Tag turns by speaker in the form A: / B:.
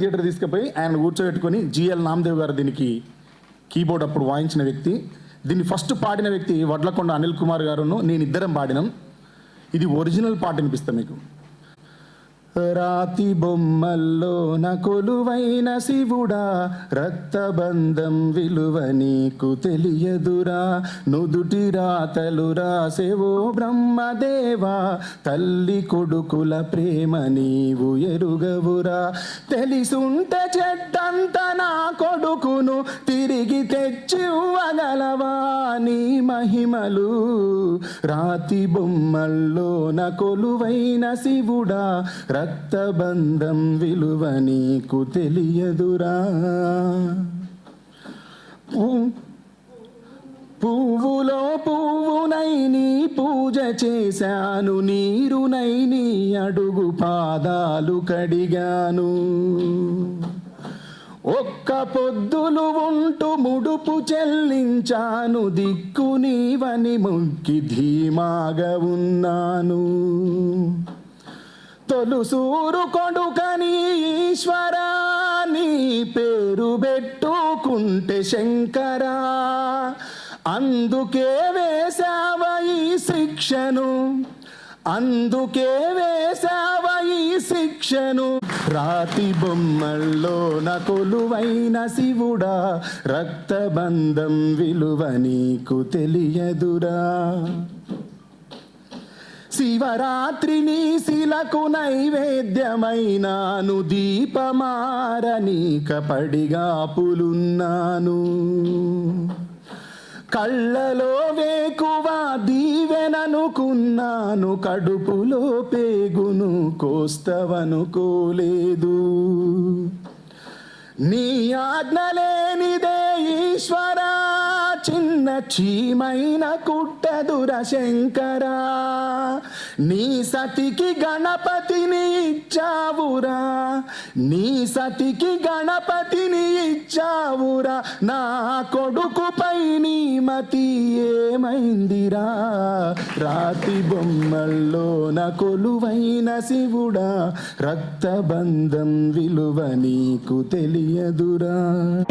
A: Theatre తీసుకుపోయి ఆయన కూర్చోబెట్టుకొని జిఎల్ నామదేవ్ గారు దీనికి కీబోర్డ్ అప్పుడు వాయించిన వ్యక్తి. దీన్ని ఫస్ట్ పాడిన వ్యక్తి వడ్లకొండ అనిల్ కుమార్ గారును నేను ఇద్దరం పాడినాం. ఇది ఒరిజినల్ పాట వినిపిస్తా మీకు. రాతి బొమ్మల్లో నకొలువైన కొలువైన శివుడా రక్తబంధం విలువ నీకు తెలియదురా. నుదుటి రాతలు రాసేవో బ్రహ్మదేవా తల్లి కొడుకుల ప్రేమ నీవు ఎరుగవురా. తెలిసుంటే చెడ్డంత నా కొడుకును తిరిగి తెచ్చివ్వగలవా నీ మహిమలు. రాతి బొమ్మల్లో నకొలువైన కొలువైన శివుడా రక్తబంధం విలువ నీకు తెలియదురా. పువ్వులో పువ్వునై నీ పూజ చేశాను నీరునై నీ అడుగు పాదాలు కడిగాను. ఒక్క పొద్దులు ఉంటూ ముడుపు చెల్లించాను దిక్కు నీవని ముక్కి ధీమాగా ఉన్నాను. తొలుసూరు కొడుకని ఈశ్వరా నీ పేరు పెట్టుకుంటే శంకరా. అందుకే వేశావ ఈ శిక్షను అందుకే వేశావ ఈ శిక్షను. రాతి బొమ్మల్లో కొలువైన శివుడా రక్తబంధం విలువ నీకు తెలియదురా. శివరాత్రిని శిలకు నైవేద్యమైనాను దీపమారనీక కపడిగా పులున్నాను కళ్ళలో వేకువ దీవెననుకున్నాను కడుపులో పేగును కోస్తవనుకోలేదు. నీ ఆజ్ఞ లేనిదే చిన్న చీమైన కుట్టదుర శంకరా. నీ సతికి గణపతిని ఇచ్చావురా. నీ సతికి గణపతిని ఇచ్చావురా. నా కొడుకుపై నీ మతి ఏమైందిరా. రాతి బొమ్మల్లో నా కొలువైన శివుడా. రక్తబంధం విలువ నీకు తెలియదురా.